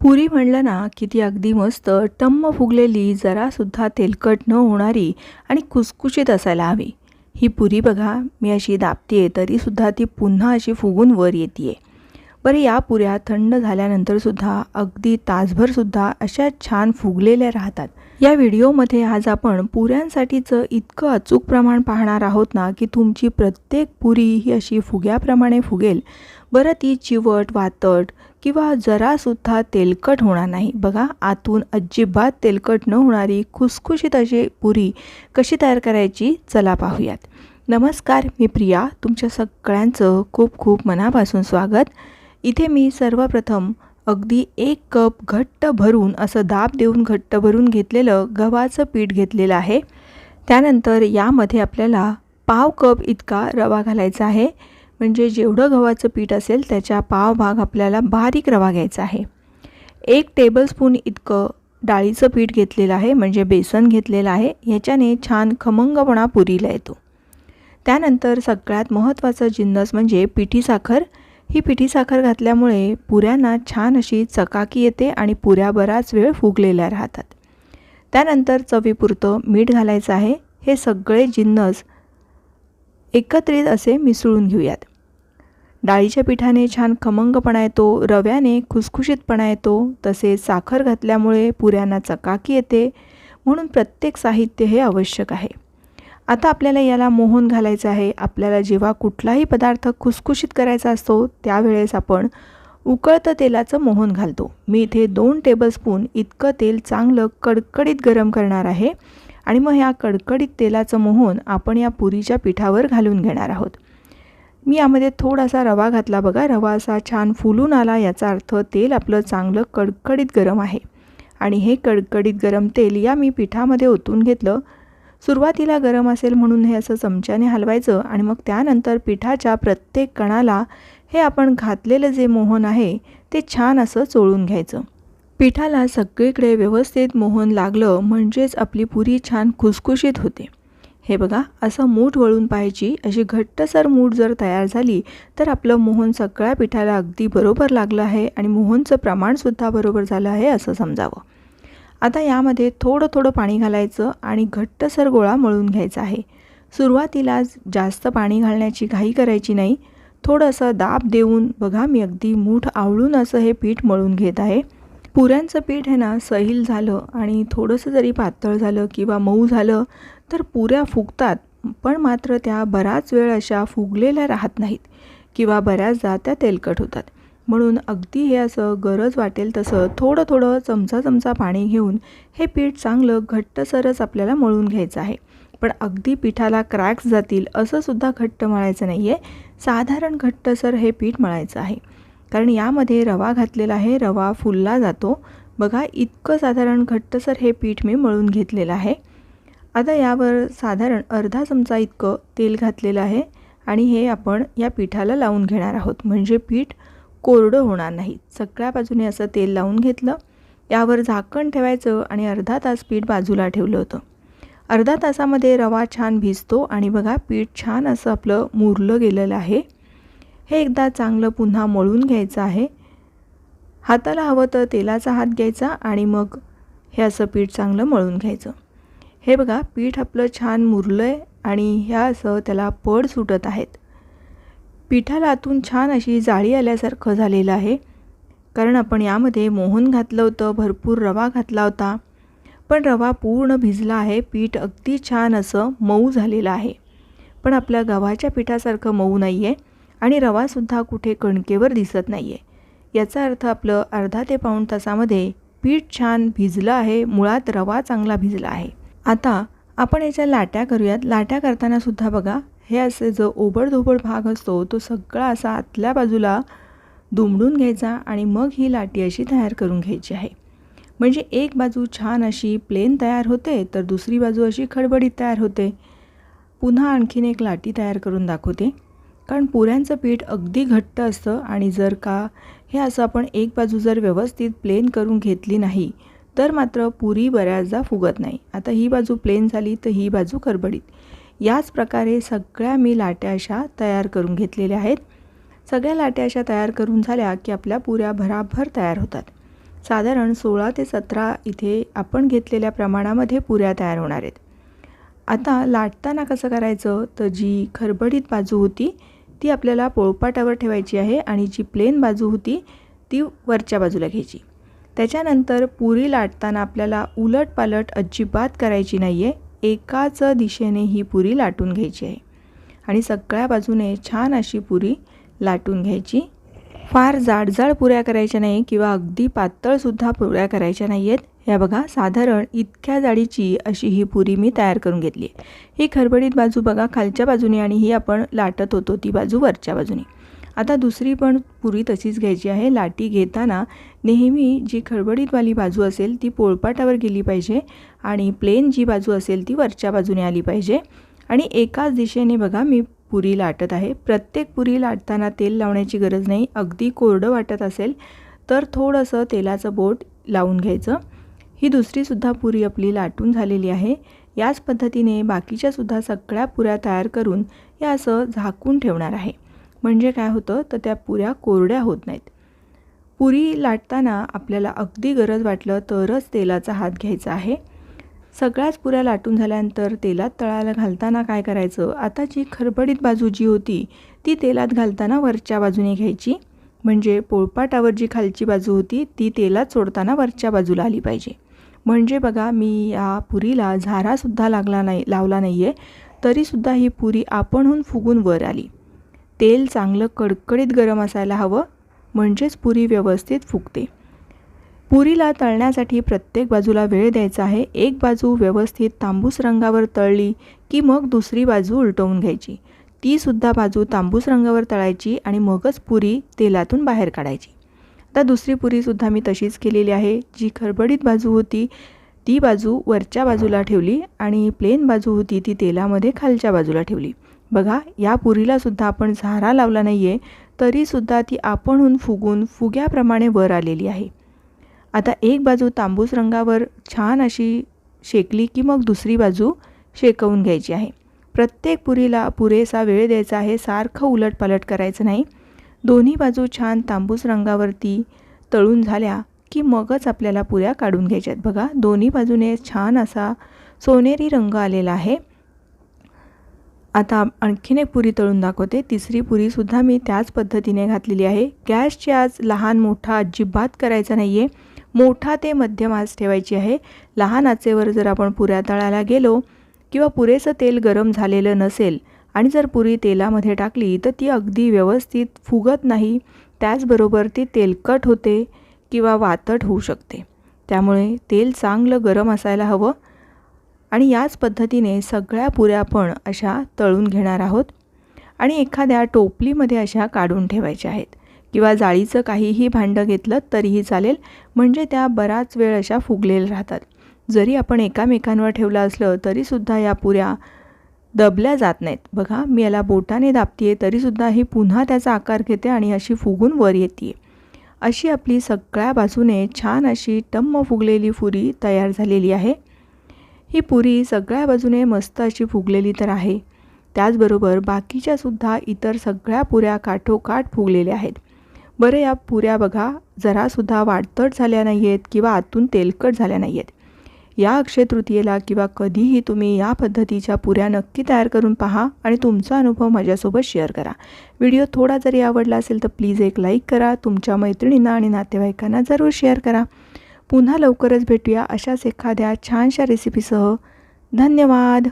पुरी म्हणलं ना की ती अगदी मस्त टम्म फुगलेली जरासुद्धा तेलकट न होणारी आणि कुसकुशीत असायला हवी. ही पुरी बघा मी अशी दाबते तरीसुद्धा ती पुन्हा अशी फुगून वर येते बरं या पुऱ्या थंड झाल्यानंतरसुद्धा अगदी तासभरसुद्धा अशा छान फुगलेल्या राहतात. या व्हिडिओमध्ये आज आपण पुऱ्यांसाठीचं इतकं अचूक प्रमाण पाहणार आहोत ना की तुमची प्रत्येक पुरी ही अशी फुग्याप्रमाणे फुगेल. बरं ती चिवट वातट किंवा जरासुद्धा तेलकट होणार नाही. बघा आतून अजिबात तेलकट न होणारी खुसखुशीत अशी पुरी कशी तयार करायची चला पाहूयात. नमस्कार मी प्रिया. तुमच्या सगळ्यांचं खूप खूप मनापासून स्वागत. इथे मी सर्वप्रथम अगदी एक कप घट्ट भरून असं दाब देऊन घट्ट भरून घेतलेलं गव्हाचं पीठ घेतलेलं आहे. त्यानंतर यामध्ये आपल्याला पाव कप इतका रवा घालायचा आहे. म्हणजे जेवढं गव्हाचं पीठ असेल त्याच्या पाव भाग आपल्याला बारीक रवा घ्यायचा आहे. एक टेबलस्पून इतकं डाळीचं पीठ घेतलेलं आहे म्हणजे बेसन घेतलेलं आहे. ह्याच्याने छान खमंगपणा पुरीला येतो. त्यानंतर सगळ्यात महत्त्वाचं जिन्नस म्हणजे पिठी साखर. ही पिठी साखर घातल्यामुळे पुऱ्यांना छान अशी चकाकी येते आणि पुऱ्या बराच वेळ फुगलेल्या राहतात. त्यानंतर चवीपुरतं मीठ घालायचं आहे. हे सगळे जिन्नस एकत्रित असे मिसळून घेऊयात. डाळीच्या पिठाने छान खमंगपणा येतो रव्याने खुसखुशीतपणा येतो तसेच साखर घातल्यामुळे पुऱ्यांना चकाकी येते म्हणून प्रत्येक साहित्य हे आवश्यक आहे. आता आपल्याला याला मोहन घालायचं आहे. आपल्याला जेव्हा कुठलाही पदार्थ खुसखुशीत करायचा असतो त्यावेळेस आपण उकळतं तेलाचं मोहन घालतो. मी इथे दोन टेबलस्पून इतकं तेल चांगलं कडकडीत गरम करणार आहे. आणि मग ह्या कडकडीत तेलाचं मोहन आपण या पुरीच्या पिठावर घालून घेणार आहोत. मी यामध्ये थोडासा रवा घातला बघा. रवा असा छान फुलून आला. याचा अर्थ तेल आपलं चांगलं कडकडीत गरम आहे. आणि हे कडकडीत गरम तेल या मी पिठामध्ये ओतून घेतलं. सुरुवातीला गरम असेल म्हणून हे असं चमच्याने हलवायचं आणि मग त्यानंतर पिठाच्या प्रत्येक कणाला हे आपण घातलेलं जे मोहन आहे ते छान असं चोळून घ्यायचं. पिठाला सगळीकडे व्यवस्थित मोहन लागलं म्हणजेच आपली पुरी छान खुसखुशीत होते. हे बघा असं मूठ वळून पाहायची अशी घट्टसर मूठ जर तयार झाली तर आपलं मोहन सगळ्या पिठाला अगदी बरोबर लागलं आहे आणि मोहनचं प्रमाणसुद्धा बरोबर झालं आहे असं समजावं. आता यामध्ये थोडं थोडं पाणी घालायचं आणि घट्टसर गोळा मळून घ्यायचा आहे. सुरुवातीला जास्त पाणी घालण्याची घाई करायची नाही. थोडंसं दाब देऊन बघा मी अगदी मूठ आवळून असं हे पीठ मळून घेत आहे. पुऱ्यांचं पीठ आहे ना सैल झालं आणि थोडंसं जरी पातळ झालं किंवा मऊ झालं तर पुऱ्या फुगतात पण मात्र त्या बराच वेळ अशा फुगलेल्या राहत नाहीत किंवा बऱ्याचदा त्या तेलकट होतात. म्हणून अगदी हे असं गरज वाटेल तसं थोडं थोडं चमचा चमचा पाणी घेऊन हे पीठ चांगलं घट्टसरच आपल्याला मळून घ्यायचं आहे. पण अगदी पिठाला क्रॅक्स जातील असंसुद्धा घट्ट मळायचं नाही आहे साधारण घट्टसर हे पीठ मळायचं आहे. कारण यामध्ये रवा घातलेला आहे रवा फुलला जातो. बघा इतकं साधारण घट्टसर हे पीठ मी मळून घेतलेलं आहे. आता यावर साधारण अर्धा चमचा इतकं तेल घातलेलं आहे आणि हे आपण या पिठाला लावून घेणार आहोत. म्हणजे पीठ कोरडं होणार नाही. सगळ्या बाजूने असं तेल लावून घेतलं. यावर झाकण ठेवायचं आणि अर्धा तास पीठ बाजूला ठेवलं होतं. अर्धा तासामध्ये रवा छान भिजतो आणि बघा पीठ छान असं आपलं मुरलं गेलेलं आहे. हे एकदा चांगलं पुन्हा मळून घ्यायचं आहे. हाताला हवं तर तेलाचा हात घ्यायचा आणि मग हे असं पीठ चांगलं मळून घ्यायचं. हे बघा पीठ आपलं छान मुरलं आहे आणि ह्या असं त्याला पड सुटत आहेत. पिठाला आतून छान अशी जाळी आल्यासारखं झालेलं आहे. कारण आपण यामध्ये मोहन घातलं होतं भरपूर रवा घातला होता. पण रवा पूर्ण भिजला आहे पीठ अगदी छान असं मऊ झालेलं आहे. पण आपल्या गव्हाच्या पिठासारखं मऊ नाही आहे आणि रवासुद्धा कुठे कणकेवर दिसत नाही आहे याचा अर्थ आपलं अर्धा ते पाऊण तासामध्ये पीठ छान भिजलं आहे मुळात रवा चांगला भिजला आहे. आता आपण याच्या लाट्या करूयात. लाट्या करतानासुद्धा बघा हे असे जो ओबडधोबड भाग असतो तो सगळा असा आतल्या बाजूला दुमडून घ्यायचा आणि मग ही लाटी अशी तयार करून घ्यायची आहे. म्हणजे एक बाजू छान अशी प्लेन तयार होते तर दुसरी बाजू अशी खडबडीत तयार होते. पुन्हा आणखीन एक लाटी तयार करून दाखवते. कारण पुऱ्यांचं पीठ अगदी घट्ट असतं आणि जर का हे असं आपण एक बाजू जर व्यवस्थित प्लेन करून घेतली नाही तर मात्र पुरी बऱ्याचदा फुगत नाही. आता ही बाजू प्लेन झाली तर ही बाजू खरबडीत. याच प्रकारे सगळ्या मी लाट्या अशा तयार करून घेतलेल्या आहेत. सगळ्या लाट्या अशा तयार करून झाल्या की आपल्या पुऱ्या भराभर तयार होतात. साधारण सोळा ते सतरा इथे आपण घेतलेल्या प्रमाणामध्ये पुऱ्या तयार होणार आहेत. आता लाटताना कसं करायचं? तर जी खरबडीत बाजू होती ती आपल्याला पोळपाटावर ठेवायची आहे आणि जी प्लेन बाजू होती ती वरच्या बाजूला घ्यायची. त्याच्यानंतर पुरी लाटताना आपल्याला उलट पालट अजिबात करायची नाही आहे एकाच दिशेने ही पुरी लाटून घ्यायची आहे. आणि सगळ्या बाजूने छान अशी पुरी लाटून घ्यायची. फार जाडजाड पुऱ्या करायच्या नाही किंवा अगदी पातळसुद्धा पुऱ्या करायच्या नाही आहेत ह्या बघा साधारण इतक्या जाडीची अशी ही पुरी मी तयार करून घेतली आहे. ही खरबडीत बाजू बघा खालच्या बाजूने आणि ही आपण लाटत होतो ती बाजू वरच्या बाजूने. आता दुसरी पण पुरी तशीच घ्यायची आहे. लाटी घेताना नेहमी जी खडबडीतवाली बाजू असेल ती पोळपाटावर गेली पाहिजे आणि प्लेन जी बाजू असेल ती वरच्या बाजूने आली पाहिजे. आणि एकाच दिशेने बघा मी पुरी लाटत आहे. प्रत्येक पुरी लाटताना तेल लावण्याची गरज नाही. अगदी कोरडं वाटत असेल तर थोडंसं तेलाचं बोट लावून घ्यायचं. ही दुसरीसुद्धा पुरी आपली लाटून झालेली आहे. याच पद्धतीने बाकीच्यासुद्धा सगळ्या पुऱ्या तयार करून या असं झाकून ठेवणार आहे. म्हणजे काय होतं? तर त्या पुऱ्या कोरड्या होत नाहीत. पुरी लाटताना आपल्याला अगदी गरज वाटलं तरच तेलाचा हात घ्यायचा आहे. सगळ्याच पुऱ्या लाटून झाल्यानंतर तेलात तळायला घालताना काय करायचं? आता जी खरबडीत बाजू जी होती ती तेलात घालताना वरच्या बाजूने घ्यायची. म्हणजे पोळपाटावर जी खालची बाजू होती ती तेलात सोडताना वरच्या बाजूला आली पाहिजे. म्हणजे बघा मी या पुरीला झारासुद्धा लागला नाही लावला नाही आहे तरीसुद्धा ही पुरी आपणहून फुगून वर आली. तेल चांगलं कडकडीत गरम असायला हवं म्हणजेच पुरी व्यवस्थित फुगते. पुरीला तळण्यासाठी प्रत्येक बाजूला वेळ द्यायचा आहे. एक बाजू व्यवस्थित तांबूस रंगावर तळली की मग दुसरी बाजू उलटवून घ्यायची. तीसुद्धा बाजू तांबूस रंगावर तळायची आणि मगच पुरी तेलातून बाहेर काढायची. आता दुसरी पुरीसुद्धा मी तशीच केलेली आहे. जी खरबडीत बाजू होती ती बाजू वरच्या बाजूला ठेवली आणि प्लेन बाजू होती ती तेलामध्ये खालच्या बाजूला ठेवली. बघा या पुरीलासुद्धा आपण झारा लावला नाही आहे तरीसुद्धा ती आपणहून फुगून फुग्याप्रमाणे वर आलेली आहे. आता एक बाजू तांबूस रंगावर छान अशी शेकली की मग दुसरी बाजू शेकवून घ्यायची आहे. प्रत्येक पुरीला पुरेसा वेळ द्यायचा आहे सारखं उलटपालट करायचं नाही. दोन्ही बाजू छान तांबूस रंगावरती तळून झाल्या की मगच आपल्याला पुऱ्या काढून घ्यायच्यात. बघा दोन्ही बाजूने छान असा सोनेरी रंग आलेला आहे. आता आणखीन एक पुरी तळून दाखवते. तिसरी पुरीसुद्धा मी त्याच पद्धतीने घातलेली आहे. गॅसची आज लहान मोठा अजिबात करायचा नाही आहे मोठा ते मध्यम आज ठेवायची आहे. लहान आचेवर जर आपण पुऱ्या तळायला गेलो किंवा पुरेसं तेल गरम झालेलं नसेल आणि जर पुरी तेलामध्ये टाकली तर ती अगदी व्यवस्थित फुगत नाही. त्याचबरोबर ती तेलकट होते किंवा वातट होऊ शकते. त्यामुळे तेल चांगलं गरम असायला हवं. आणि याच पद्धतीने सगळ्या पुऱ्या पण अशा तळून घेणार आहोत. आणि एखाद्या टोपलीमध्ये अशा काढून ठेवायच्या आहेत. किंवा जाळीचं काहीही भांडं घेतलं तरीही चालेल. म्हणजे त्या बराच वेळ अशा फुगलेल्या राहतात. जरी आपण एकामेकांवर ठेवलं असलं तरीसुद्धा या पुऱ्या दबल्या जात नाहीत. बघा मी याला बोटाने दाबते आहे तरीसुद्धा ही पुन्हा त्याचा आकार घेते आणि अशी फुगून वर येते अशी आपली सगळ्या बाजूने छान अशी टम्म फुगलेली पुरी तयार झालेली आहे. ही पुरी सगळ्या बाजूने मस्त अशी फुगलेली तर आहे. त्याचबरोबर बाकीच्यासुद्धा इतर सगळ्या पुऱ्या काठोकाठ फुगलेल्या आहेत. बरं या पुऱ्या बघा जरासुद्धा वाटतट झाल्या नाही आहेत किंवा आतून तेलकट झाल्या नाही आहेत या अक्षय तृतीयेला किंवा कधीही तुम्ही या पद्धतीच्या पुऱ्या नक्की तयार करून पहा आणि तुमचा अनुभव माझ्यासोबत शेअर करा. व्हिडिओ थोडा जरी आवडला असेल तर प्लीज एक लाईक करा तुमच्या मैत्रिणींना आणि नातेवाईकांना जरूर शेअर करा. पुन्हा लवकरच भेटूया अशाच एखाद्या छानशा रेसिपीसह धन्यवाद!